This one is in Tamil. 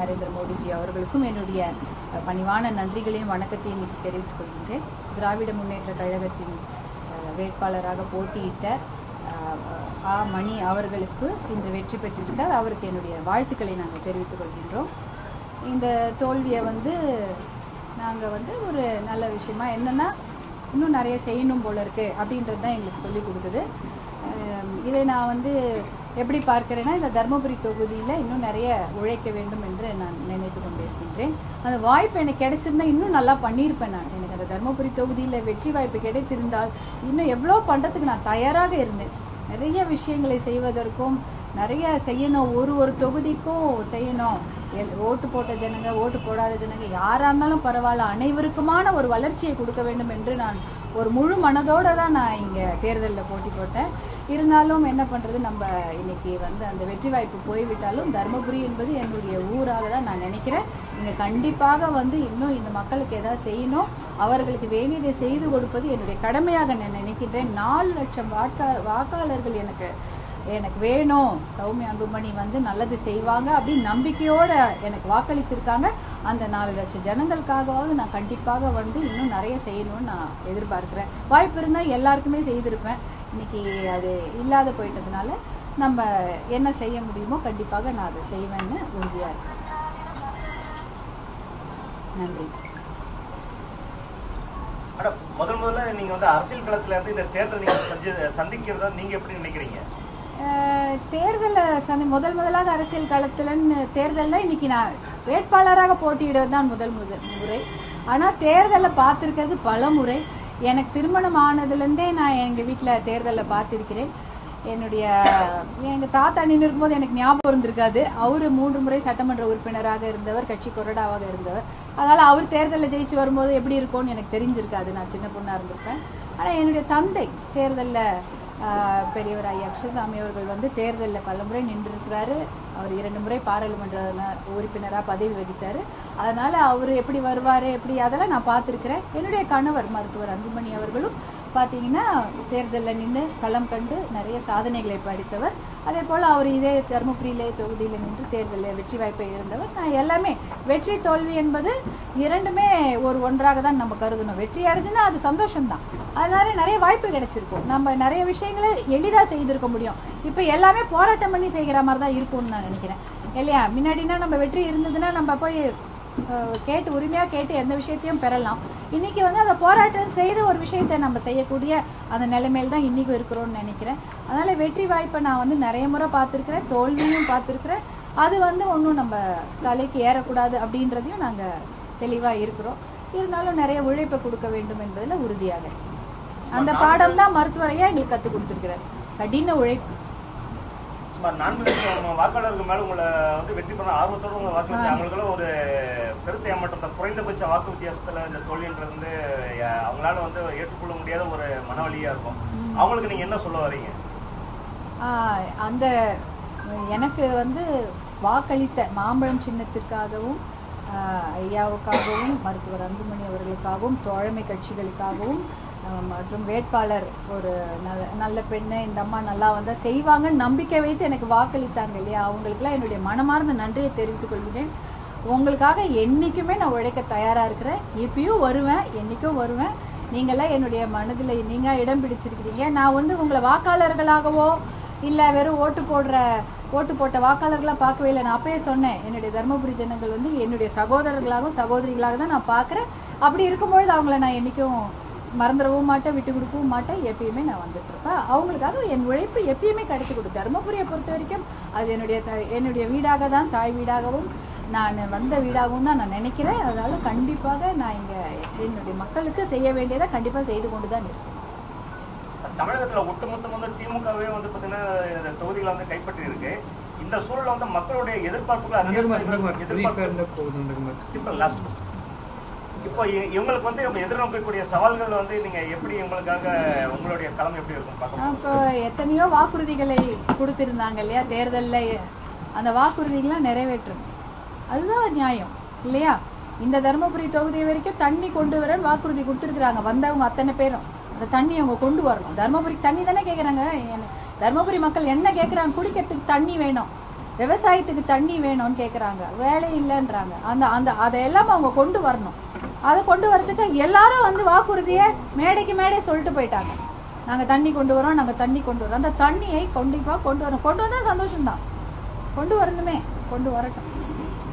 நரேந்திர மோடிஜி அவர்களுக்கும் என்னுடைய பணிவான நன்றிகளையும் வணக்கத்தையும் இன்னைக்கு தெரிவித்துக் கொள்கின்றேன். திராவிட முன்னேற்ற கழகத்தின் வேட்பாளராக போட்டியிட்ட ஆ மணி அவர்களுக்கு இன்று வெற்றி பெற்றிருக்கார் அவருக்கு என்னுடைய வாழ்த்துக்களை நாங்கள் தெரிவித்துக் கொள்கின்றோம். இந்த தோல்வியை வந்து நாங்கள் வந்து ஒரு நல்ல விஷயமா என்னென்னா இன்னும் நிறைய செய்யணும் போல இருக்குது அப்படின்றது தான் எங்களுக்கு சொல்லி கொடுக்குது. இதை நான் வந்து எப்படி பார்க்கிறேன்னா இந்த தருமபுரி தொகுதியில் இன்னும் நிறைய உழைக்க வேண்டும் என்று நான் நினைத்து கொண்டிருக்கின்றேன். அந்த வாய்ப்பு எனக்கு கிடைச்சிருந்தா இன்னும் நல்லா பண்ணியிருப்பேன் நான். எனக்கு அந்த தருமபுரி தொகுதியில் வெற்றி வாய்ப்பு கிடைத்திருந்தால் இன்னும் எவ்வளோ பண்ணுறதுக்கு நான் தயாராக இருந்தேன். நிறைய விஷயங்களை செய்வதற்கும் நிறைய செய்யணும். ஒரு ஒரு தொகுதிக்கும் செய்யணும். எல்- ஓட்டு போட்ட ஜனங்க ஓட்டு போடாத ஜனங்க யாராக இருந்தாலும் பரவாயில்ல. அனைவருக்குமான ஒரு வளர்ச்சியை கொடுக்க வேண்டும் என்று நான் ஒரு முழு மனதோடு தான் நான் இங்கே தேர்தலில் போட்டி போட்டேன். இருந்தாலும் என்ன பண்ணுறது நம்ம இன்னைக்கு வந்து அந்த வெற்றி வாய்ப்பு போய்விட்டாலும் தருமபுரி என்பது என்னுடைய ஊராக தான் நான் நினைக்கிறேன். இங்கே கண்டிப்பாக வந்து இன்னும் இந்த மக்களுக்கு எதாவது செய்யணும். அவர்களுக்கு வேண்டியதை செய்து கொடுப்பது என்னுடைய கடமையாக நான் நினைக்கின்றேன். நாலு லட்சம் வாக்கா வாக்காளர்கள் எனக்கு எனக்கு வேணும். சௌமியா அன்புமணி வந்து நல்லது செய்வாங்க அப்படின்னு நம்பிக்கையோட எனக்கு வாக்களித்திருக்காங்க. அந்த நாலு லட்சம் ஜனங்களுக்காகவாவது நான் கண்டிப்பாக வந்து இன்னும் நிறைய செய்யணும்னு நான் எதிர்பார்க்கிறேன். வாய்ப்பு இருந்தால் எல்லாருக்குமே செய்திருப்பேன். இன்னைக்கு அது இல்லாத போயிட்டதுனால நம்ம என்ன செய்ய முடியுமோ கண்டிப்பாக நான் அதை செய்வேன்னு உறுதியாக இருக்கேன். நன்றி. முதல் முதல்ல நீங்க வந்து அரசியல் களத்துல இருந்து இந்த தேர்தல் நீங்க சந்திக்கிறதா நீங்க எப்படி நினைக்கிறீங்க? தேர்தலை சந்தி முதல் முதலாக அரசியல் களத்துலன்னு தேர்தலில் இன்னைக்கு நான் வேட்பாளராக போட்டியிடுவது தான் முதல் முதல் முறை. ஆனால் தேர்தலில் பார்த்துருக்கிறது பல முறை. எனக்கு திருமணம் ஆனதுலேருந்தே நான் எங்கள் வீட்டில் தேர்தலில் பார்த்துருக்கிறேன். என்னுடைய எங்கள் தாத்தா நின்று இருக்கும்போது எனக்கு ஞாபகம் இருந்திருக்காது. அவர் மூன்று முறை சட்டமன்ற உறுப்பினராக இருந்தவர் கட்சி கொறடாவாக இருந்தவர். அதனால் அவர் தேர்தலில் ஜெயிச்சு வரும்போது எப்படி இருக்கும்னு எனக்கு தெரிஞ்சிருக்காது. நான் சின்ன பொண்ணாக இருந்திருப்பேன். ஆனால் என்னுடைய தந்தை தேர்தலில் பெரியவர் ஐயா கிருஷ்ணசாமி அவர்கள் வந்து தேர்தலில் பல முறை நின்றுருக்கிறாரு. அவர் இரண்டு முறை பாராளுமன்ற உறுப்பினராக பதவி வகித்தார் அதனால் அவர் எப்படி வருவார் எப்படி அதெல்லாம் நான் பார்த்துருக்கிறேன். என்னுடைய கணவர் மருத்துவர் அன்புமணி அவர்களும் பார்த்தீங்கன்னா தேர்தலில் நின்று களம் கண்டு நிறைய சாதனைகளை படித்தவர். அதே போல் அவர் இதே தருமபுரியிலே தொகுதியில் நின்று தேர்தலில் வெற்றி வாய்ப்பை இழந்தவர். நான் எல்லாமே வெற்றி தோல்வி என்பது இரண்டுமே ஒரு ஒன்றாக தான் நம்ம கருதணும். வெற்றி அடைஞ்சுன்னா அது சந்தோஷம்தான். அதனால நிறைய வாய்ப்பு கிடைச்சிருக்கும். நம்ம நிறைய விஷயம் விஷயங்களை எளிதாக செய்திருக்க முடியும். இப்போ எல்லாமே போராட்டம் பண்ணி செய்கிற மாதிரி தான் இருக்கும்னு நான் நினைக்கிறேன். இல்லையா? முன்னாடினா நம்ம வெற்றி இருந்ததுன்னா நம்ம போய் கேட்டு உரிமையாக கேட்டு எந்த விஷயத்தையும் பெறலாம். இன்னைக்கு வந்து அந்த போராட்டம் செய்து ஒரு விஷயத்தை நம்ம செய்யக்கூடிய அந்த நிலைமையில் தான் இன்றைக்கும் இருக்கிறோம்னு நினைக்கிறேன். அதனால் வெற்றி வாய்ப்பை நான் வந்து நிறைய முறை பார்த்துருக்குறேன். தோல்வியும் பார்த்துருக்குறேன். அது வந்து ஒன்றும் நம்ம தலைக்கு ஏறக்கூடாது அப்படின்றதையும் நாங்கள் தெளிவாக இருக்கிறோம். இருந்தாலும் நிறைய உழைப்பை கொடுக்க வேண்டும் என்பதில் உறுதியாக இருக்கிறோம் அந்த பாடம் தான் மருத்துவரையா எங்களுக்கு கற்றுக் கொடுத்துருக்கிறார். கடின உழைப்பு. வாக்காளர்கள் மேல உங்களை வந்து வெற்றி பெற ஆர்வத்தோட உங்களை வாக்களிச்சு அவங்களுக்குள்ள ஒரு பெருத்த ஏமாற்றம். இந்த குறைந்தபட்ச வாக்கு வித்தியாசத்துல இந்த தோல்வின்றது வந்து அவங்களால வந்து ஏற்றுக்கொள்ள முடியாத ஒரு மனவழியா இருக்கும். அவங்களுக்கு நீங்க என்ன சொல்ல வரீங்க? அந்த எனக்கு வந்து வாக்களித்த மாம்பழம் சின்னத்திற்காகவும் ஐயாவுக்காகவும் மருத்துவர் அன்புமணி அவர்களுக்காகவும் தோழமை கட்சிகளுக்காகவும் மற்றும் வேட்பாளர் ஒரு நல்ல நல்ல பெண்ணு இந்த அம்மா நல்லா வந்தால் செய்வாங்கன்னு நம்பிக்கை வைத்து எனக்கு வாக்களித்தாங்க இல்லையா? அவங்களுக்குலாம் என்னுடைய மனமார்ந்த நன்றியை தெரிவித்துக் கொள்கிறேன். உங்களுக்காக என்றைக்குமே நான் உழைக்க தயாராக இருக்கிறேன். இப்பயும் வருவேன் என்றைக்கும் வருவேன். நீங்களாம் என்னுடைய மனதில் நீங்கள் இடம் பிடிச்சிருக்கிறீங்க. நான் வந்து உங்களை வாக்காளர்களாகவோ இல்லை வெறும் ஓட்டு போடுற ஓட்டு போட்ட வாக்காளர்களாக பார்க்கவே இல்லை. நான் அப்பயே சொன்னேன் என்னுடைய தருமபுரி ஜனங்கள் வந்து என்னுடைய சகோதரர்களாகவும் சகோதரிகளாக தான் நான் பார்க்குறேன். அப்படி இருக்கும்பொழுது அவங்கள நான் என்றைக்கும் மறந்துடவும் மாட்டேன் விட்டு கொடுக்கவும் மாட்டேன் எப்பயுமே நான் வந்துட்டு இருப்பேன் அவங்களுக்காக என் உழைப்பு எப்பயுமே கிடைத்து கொடுத்து தருமபுரியை பொறுத்த வரைக்கும் அது என்னுடைய த- என்னுடைய வீடாக தான் தாய் வீடாகவும் நான் வந்த வீடாகவும் தான் நான் நினைக்கிறேன். அதனால கண்டிப்பாக நான் இங்கே என்னுடைய மக்களுக்கு செய்ய வேண்டியதை கண்டிப்பாக செய்து கொண்டு தான் இருக்கேன். தமிழகத்துல ஒட்டுமொத்தம் வந்து திமுகவே வந்து பாத்தீங்கன்னா இந்த தொகுதிகளை வந்து கைப்பற்றி இருக்கு இந்த சூழல்ல வந்து மக்களுடைய எதிர்பார்ப்புகள் எதிர்பார்ப்பு சிம்பிள் லாஸ்ட் இப்போ இவங்களுக்கு வந்து இவங்க எதிர்நோக்கக்கூடிய சவால்கள் வந்து நீங்க எப்படி இவங்களுக்காக உங்களுடைய களம் எப்படி இருக்கும் இப்போ எத்தனையோ வாக்குறுதிகளை கொடுத்திருந்தாங்க இல்லையா? தேர்தலில் அந்த வாக்குறுதிகள்லாம் நிறைவேற்றணும் அதுதான் நியாயம் இல்லையா? இந்த தருமபுரி தொகுதி வரைக்கும் தண்ணி கொண்டு வரேன்னு வாக்குறுதி கொடுத்துருக்குறாங்க வந்தவங்க அத்தனை பேரும். அந்த தண்ணி அவங்க கொண்டு வரணும். தருமபுரிக்கு தண்ணி தானே கேட்குறாங்க தருமபுரி மக்கள் என்ன கேட்குறாங்க குடிக்கிறதுக்கு தண்ணி வேணும். விவசாயத்துக்கு தண்ணி வேணும்னு கேட்குறாங்க வேலை இல்லைன்றாங்க. அந்த அந்த அதையெல்லாம் அவங்க கொண்டு வரணும். அதை கொண்டு வரத்துக்கு எல்லாரும் வந்து வாக்குறுதியை மேடைக்கு மேடை சொல்லிட்டு போயிட்டாங்க. நாங்கள் தண்ணி கொண்டு வரோம் நாங்கள் தண்ணி கொண்டு வரோம். அந்த தண்ணியை கண்டிப்பாக கொண்டு வரோம் கொண்டு வந்தால் சந்தோஷம்தான். கொண்டு வரணுமே. கொண்டு வரட்டும்.